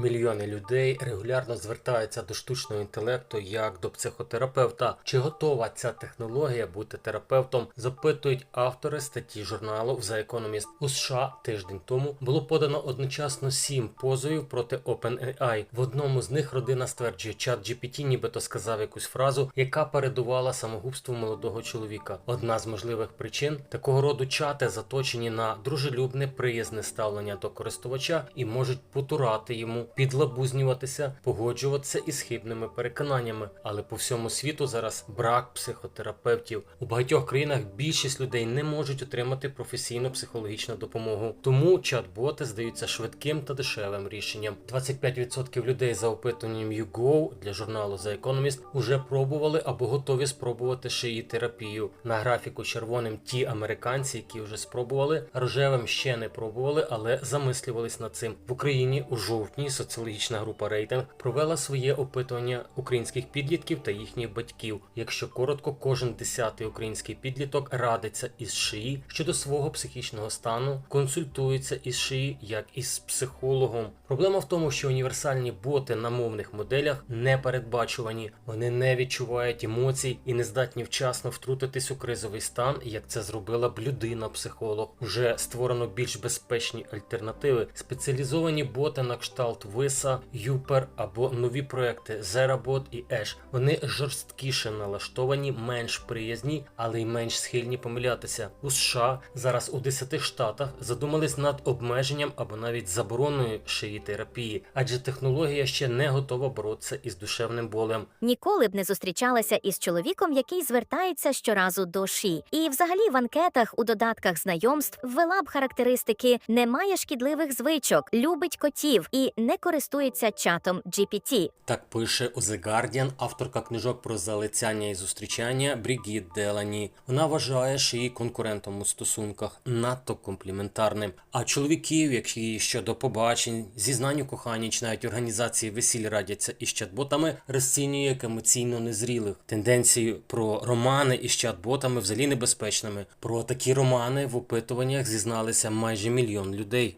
Мільйони людей регулярно звертаються до штучного інтелекту як до психотерапевта. Чи готова ця технологія бути терапевтом? Запитують автори статті журналу The Economist. У США тиждень тому було подано одночасно сім позовів проти OpenAI. В одному з них родина стверджує, чат GPT нібито сказав якусь фразу, яка передувала самогубству молодого чоловіка. Одна з можливих причин такого роду чати заточені на дружелюбне приязне ставлення до користувача і можуть потурати йому, підлабузнюватися, погоджуватися із хибними переконаннями. Але по всьому світу зараз брак психотерапевтів. У багатьох країнах більшість людей не можуть отримати професійну психологічну допомогу. Тому чат-боти здаються швидким та дешевим рішенням. 25% людей за опитуванням YouGo для журналу The Economist уже пробували або готові спробувати шиї терапію. На графіку червоним ті американці, які вже спробували, рожевим ще не пробували, але замислювались над цим. В Україні у жовтні соціологічна група рейтинг провела своє опитування українських підлітків та їхніх батьків. Якщо коротко, кожен десятий український підліток радиться із шиї щодо свого психічного стану, консультується із шиї як із психологом. Проблема в тому, що універсальні боти на мовних моделях не передбачувані, вони не відчувають емоцій і не здатні вчасно втрутитись у кризовий стан, як це зробила б людина-психолог. Уже створено більш безпечні альтернативи, спеціалізовані боти на кшталт Виса, Юпер або нові проекти Zerabot і Ash. Вони жорсткіше налаштовані, менш приязні, але й менш схильні помилятися. У США зараз у 10 штатах задумались над обмеженням або навіть забороною шиї терапії, адже технологія ще не готова боротися із душевним болем. Ніколи б не зустрічалася із чоловіком, який звертається щоразу до ШІ. І взагалі в анкетах у додатках знайомств ввела б характеристики немає шкідливих звичок, любить котів і не користується чатом GPT. Так пише у The Guardian авторка книжок про залицяння і зустрічання Брігіт Делані. Вона вважає, що її конкурентом у стосунках надто компліментарним. А чоловіків, які щодо побачень, зізнань у коханні чи навіть організації весіль радяться із чат-ботами, розцінює як емоційно незрілих. Тенденції про романи із чат-ботами взагалі небезпечними. Про такі романи в опитуваннях зізналися майже мільйон людей.